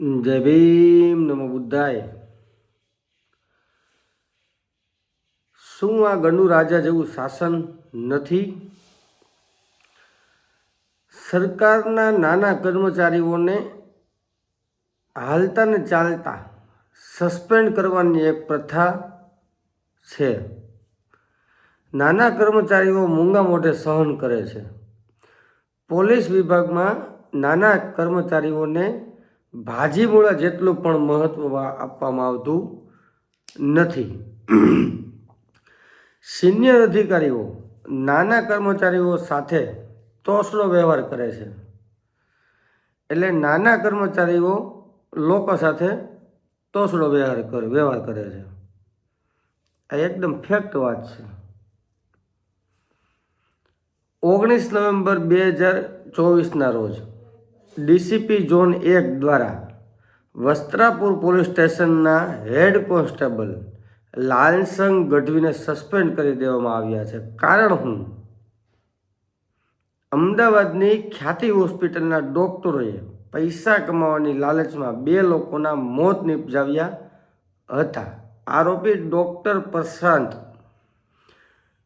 જય ભીમ નમો બુદ્ધાય. શું આ ગંડુ રાજા જેવું શાસન નથી? સરકારના નાના કર્મચારીઓને હાલતા ને ચાલતા સસ્પેન્ડ કરવાની એક પ્રથા છે. નાના કર્મચારીઓ મૂંગા મોઢે સહન કરે છે. પોલીસ વિભાગમાં નાના કર્મચારીઓને ભાજી મૂળા જેટલું પણ મહત્વ આપવામાં આવતું નથી. સિનિયર અધિકારીઓ, નાના કર્મચારીઓ સાથે તોસનો વ્યવહાર કરે છે. એટલે નાના કર્મચારીઓ લોકો સાથે તોસડો વ્યવહાર કરે વ્યવહાર કરે છે. આ એકદમ ફેક્ટ વાત છે. ઓગણીસ નવેમ્બર બે હજાર ચોવીસના રોજ ડીસીપી ઝોન એક દ્વારા વસ્ત્રાપુર પોલીસ સ્ટેશનના હેડ કોન્સ્ટેબલ લાલસંગ ગઢવીને સસ્પેન્ડ કરી દેવામાં આવ્યા છે. કારણ હું અમદાવાદની ખ્યાતિ હોસ્પિટલના ડોક્ટરોએ પૈસા કમાવાની લાલચમાં બે લોકોના મોત નિપજાવ્યા હતા. આરોપી ડોક્ટર પ્રશાંત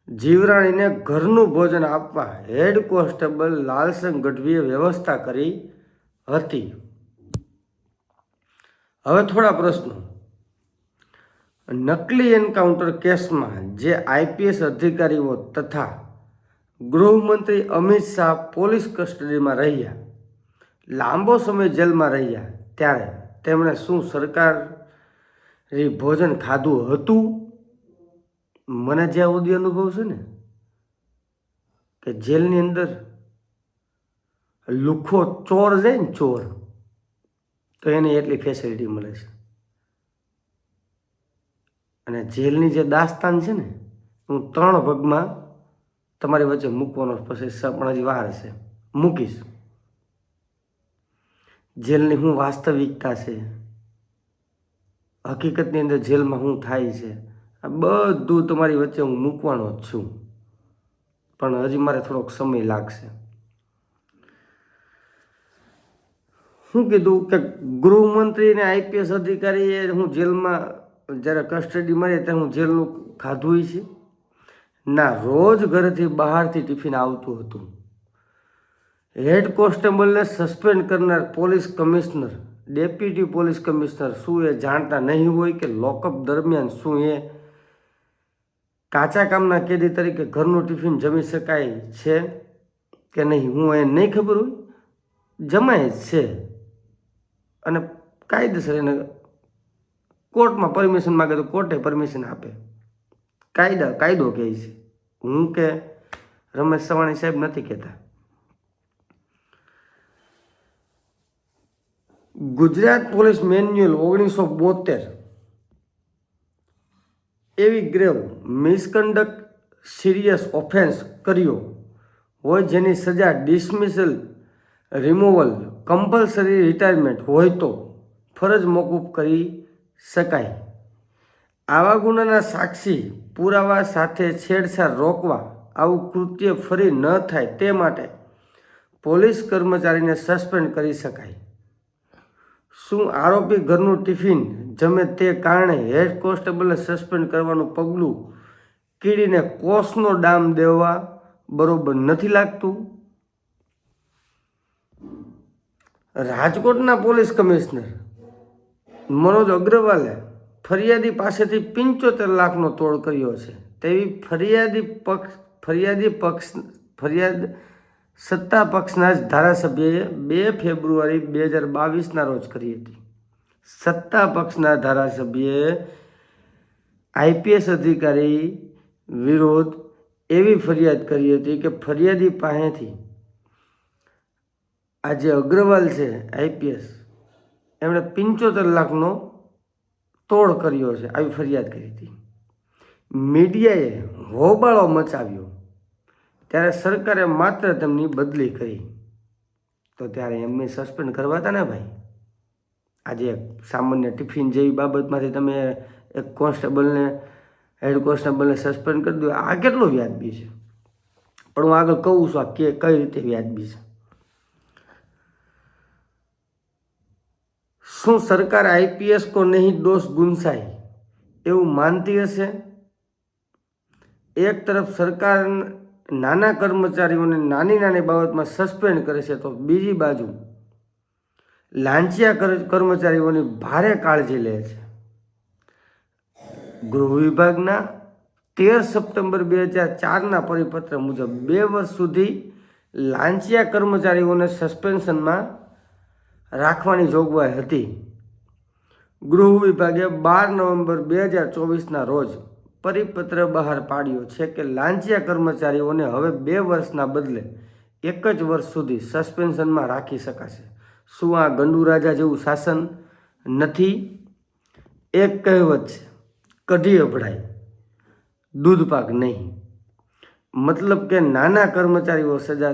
જીવરાણીને ઘરનું ભોજન આપવા હેડ કોન્સ્ટેબલ લાલસંગ ગઢવીએ વ્યવસ્થા કરી હતી. હવે થોડા પ્રશ્નો. નકલી એન્કાઉન્ટર કેસમાં જે આઈપીએસ અધિકારીઓ તથા ગૃહમંત્રી અમિત શાહ પોલીસ કસ્ટડીમાં રહ્યા, લાંબો સમય જેલમાં રહ્યા, ત્યારે તેમણે શું સરકારી ભોજન ખાધું હતું? મને જ્યાં સુધી અનુભવ છે ને, કે જેલની અંદર લુખો ચોર જાય ને ચોર, તો એને એટલી ફેસિલિટી મળે છે. અને જેલની જે દાસ્તાન છે ને, હું ત્રણ ભાગમાં તમારી વચ્ચે મૂકવાનો પછી પણ હજી વાર છે. મૂકીશ. જેલની શું વાસ્તવિકતા છે, હકીકતની અંદર જેલમાં હું થાય છે, આ બધું તમારી વચ્ચે હું મૂકવાનો જ છું. પણ હજી મારે થોડોક સમય લાગશે. શું કીધું કે ગૃહમંત્રી અને આઈપીએસ અધિકારીએ હું જેલમાં જ્યારે કસ્ટડી મળે ત્યારે હું જેલનું ખાધું છે. ના, રોજ ઘરેથી બહારથી ટિફિન આવતું હતું. હેડ કોન્સ્ટેબલને સસ્પેન્ડ કરનાર police commissioner, deputy police commissioner શું એ જાણતા નહીં હોય કે લોકઅપ દરમિયાન શું એ કાચા કામના કેદી તરીકે ઘરનું ટિફિન જમી શકાય છે કે નહીં, હું એ નહીં ખબર હોય? જમાય છે. અને કાયદેસર એને કોર્ટમાં પરમિશન માગે તો કોર્ટે પરમિશન આપે. કાયદા, કાયદો કહે છે. હું કે રમેશ સવાણી સાહેબ નથી કહેતા. ગુજરાત પોલીસ મેન્યુઅલ ઓગણીસો બોતેર. એવી ગ્રેવ, મિસકન્ડક્ટ, સિરિયસ ઓફેન્સ કર્યો. હોય જેની સજા ડિસમિસલ રિમૂવલ કમ્પલસરી રિટાયરમેન્ટ હોય તો ફરજ મોકૂફ કરી શકાય. આવા ગુનાના સાક્ષી પુરાવા સાથે છેડછાડ રોકવા આવું કૃત્ય ફરી ન થાય તે માટે પોલીસ કર્મચારીને સસ્પેન્ડ કરી શકાય. શું આરોપી ઘરનું ટિફિન જમે તે કારણે હેડ કોન્સ્ટેબલને સસ્પેન્ડ કરવાનું પગલું કીડીને કોષનો ડામ દેવા બરોબર નથી લાગતું? રાજકોટના પોલીસ કમિશનર મનોજ અગ્રવાલે ફરિયાદી પાસેથી પંચોતેર લાખનો તોડ કર્યો છે. તેવી ફરિયાદી પક્ષ ફરિયાદી પક્ષ, ફરિયાદ સત્તા પક્ષના જ ધારાસભ્યએ બે ફેબ્રુઆરી બે હજાર બાવીસના રોજ કરી હતી. સત્તા પક્ષના ધારાસભ્યએ આઈપીએસ અધિકારી વિરોધ એવી ફરિયાદ કરી હતી કે ફરિયાદી પાસેથી આ જે અગ્રવાલ છે આઈપીએસ એમણે પંચોતેર લાખનો તોડ કર્યો છે. આવી ફરિયાદ કરી હતી. મીડિયાએ હોબાળો મચાવ્યો. ત્યારે સરકારે માત્ર તેમની બદલી કરી. તો ત્યારે એમને સસ્પેન્ડ કરવા હતા ને ભાઈ? આજે સામાન્ય ટિફિન જેવી બાબતમાંથી તમે એક કોન્સ્ટેબલને, હેડ કોન્સ્ટેબલને સસ્પેન્ડ કરી દો. આ કેટલો વ્યાજબી છે? પણ હું આગળ કહું છું, આ કે, કઈ રીતે વ્યાજબી છે? શું સરકાર આઈપીએસ કો નહીં દોષ ગુંસાય? એવું માનતી હશે? એક તરફ સરકાર નાના કર્મચારીઓને નાની નાની બાબતમાં સસ્પેન્ડ કરે છે તો બીજી બાજુ લાંચિયા કર્મચારીઓની ભારે કાળજી લે છે. ગૃહ વિભાગના તેર સપ્ટેમ્બર બે હજાર ચારના પરિપત્ર મુજબ બે વર્ષ સુધી લાંચિયા કર્મચારીઓને સસ્પેન્શનમાં રાખવાની જોગવાઈ હતી. ગૃહ વિભાગે બાર નવેમ્બર બે હજાર ચોવીસના રોજ પરિપત્ર બહાર પાડ્યો છે કે લાંચિયા કર્મચારીઓને હવે બે વર્ષના બદલે એક જ વર્ષ સુધી સસ્પેન્શનમાં રાખી શકાશે. શું આ ગંડુ રાજા જેવું શાસન નથી? એક કહેવત છે, કઢી અભડાય, દૂધ પાક નહીં. મતલબ કે નાના કર્મચારીઓ સજા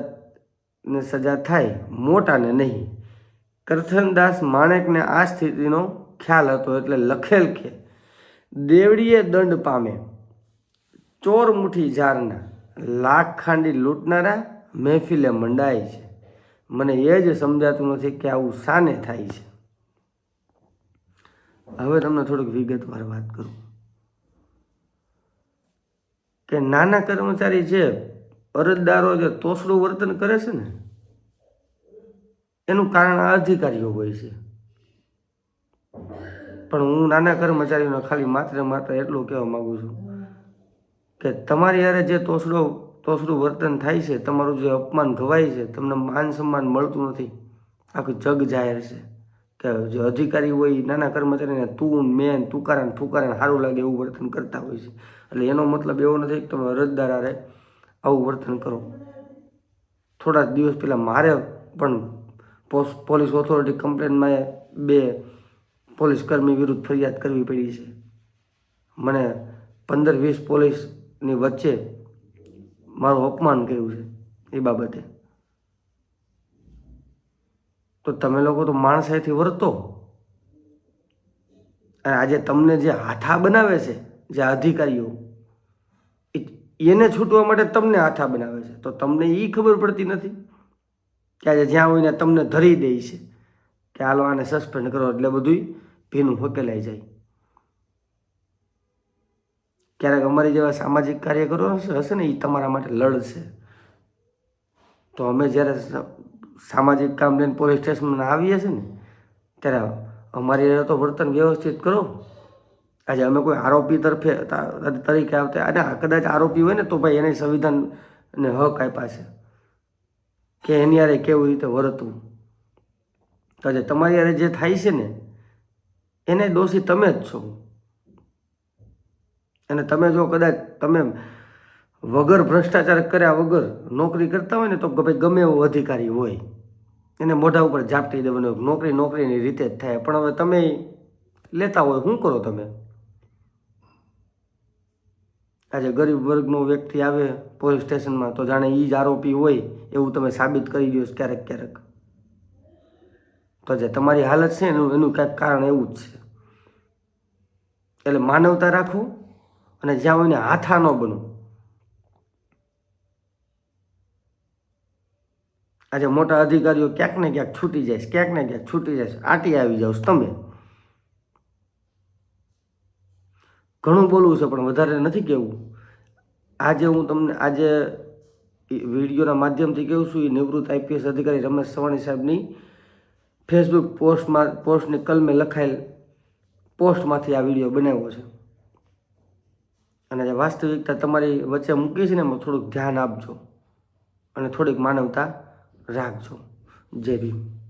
ને સજા થાય, મોટાને નહીં. કરથનદાસ માણેકને આ સ્થિતિનો ખ્યાલ હતો એટલે લખેલ કે દેવડીએ દંડ પામે, ચોર મુઠ્ઠી ઝારના, લાખ ખાંડી લૂંટનારા મહેફિલે મંડાય છે. મને એ જ સમજાતું નથી કે આવું શાને થાય છે. હવે તમને થોડુંક વિગતવાર વાત કરું. કે નાના કર્મચારી છે અરજદારો જે તોસડું વર્તન કરે છે ને એનું કારણ આ અધિકારીઓ હોય છે. પણ હું નાના કર્મચારીઓને ખાલી માત્ર માત્ર એટલું કહેવા માગું છું કે તમારી યારે જે તોસડો તોસડું વર્તન થાય છે, તમારું જે અપમાન ગવાય છે, તમને માન સન્માન મળતું નથી, આખું જગ જાહેર છે કે જે અધિકારી હોય નાના કર્મચારીને તું મેન તુકારા ને સારું લાગે એવું વર્તન કરતા હોય છે. એટલે એનો મતલબ એવો નથી કે તમે અરજદાર આરે આવું વર્તન કરો. થોડા દિવસ પહેલાં મારે પણ પોલીસ ઓથોરિટી કમ્પ્લેનમાં બે પોલીસ કર્મી વિરુદ્ધ ફરિયાદ કરવી પડી છે. મને પંદર વીસ પોલીસની વચ્ચે મારું અપમાન કર્યું છે એ બાબતે. તો તમે લોકો તો માણસાઈથી વર્તો. અને આજે તમને જે હાથા બનાવે છે, જે અધિકારીઓ એને છૂટવા માટે તમને હાથા બનાવે છે. તો તમને એ ખબર પડતી નથી? કે આજે જ્યાં હોય ને તમને ધરી દે છે. કે હાલો આને સસ્પેન્ડ કરો એટલે બધું ભીનું હોકેલાઈ જાય. ક્યારેક અમારી જેવા સામાજિક કાર્યકરો હશે ને એ તમારા માટે લડશે. તો અમે જ્યારે સામાજિક કામ લઈને પોલીસ સ્ટેશનમાં આવીએ છીએ ને, ત્યારે અમારી તો વર્તન વ્યવસ્થિત કરો. આજે અમે કોઈ આરોપી તરફે તરીકે આવતા, અને કદાચ આરોપી હોય ને, તો ભાઈ એને સંવિધાન ને હક આપ્યા છે. કે એની હારે કેવી રીતે વર્તવું? તો આજે તમારી હારે જે થાય છે ને, એને દોષી તમે જ છો. અને તમે જો કદાચ તમે વગર ભ્રષ્ટાચાર કર્યા વગર નોકરી કરતા હોય ને, તો ભાઈ ગમે એવો અધિકારી હોય. એને મોઢા ઉપર ઝાપટી દેવાનું, નોકરી નોકરીની રીતે જ થાય. પણ હવે તમે લેતા હોય, શું કરો તમે? આજે ગરીબ વર્ગનો વ્યક્તિ આવે પોલીસ સ્ટેશનમાં, તો જાણે એ જ આરોપી હોય એવું તમે સાબિત કરી દો ક્યારેક ક્યારેક. તો જે તમારી હાલત છે એનું એનું કાંઈક કારણ એવું જ છે. એટલે માનવતા રાખો અને જ્યાં હોય ને હાથા ન બનો. આજે મોટા અધિકારીઓ ક્યાંક ને ક્યાંક છૂટી જાય ક્યાંક ને ક્યાંક છૂટી જાય આટી આવી જાઓ તમે. ઘણું બોલવું છે, પણ વધારે નથી કહેવું. આજે હું તમને, આજે વિડીયોના માધ્યમથી કહું છું, એ નિવૃત્ત આઈપીએસ અધિકારી રમેશ સવાણી સાહેબની ફેસબુક પોસ્ટમાં પોસ્ટની કલમે લખાયેલ પોસ્ટમાંથી આ વીડિયો બનાવ્યો છે. અને જે વાસ્તવિકતા તમારી વચ્ચે મૂકી છે ને, એમાં થોડુંક ધ્યાન આપજો અને થોડીક માનવતા રાખજો. જય ભીમ.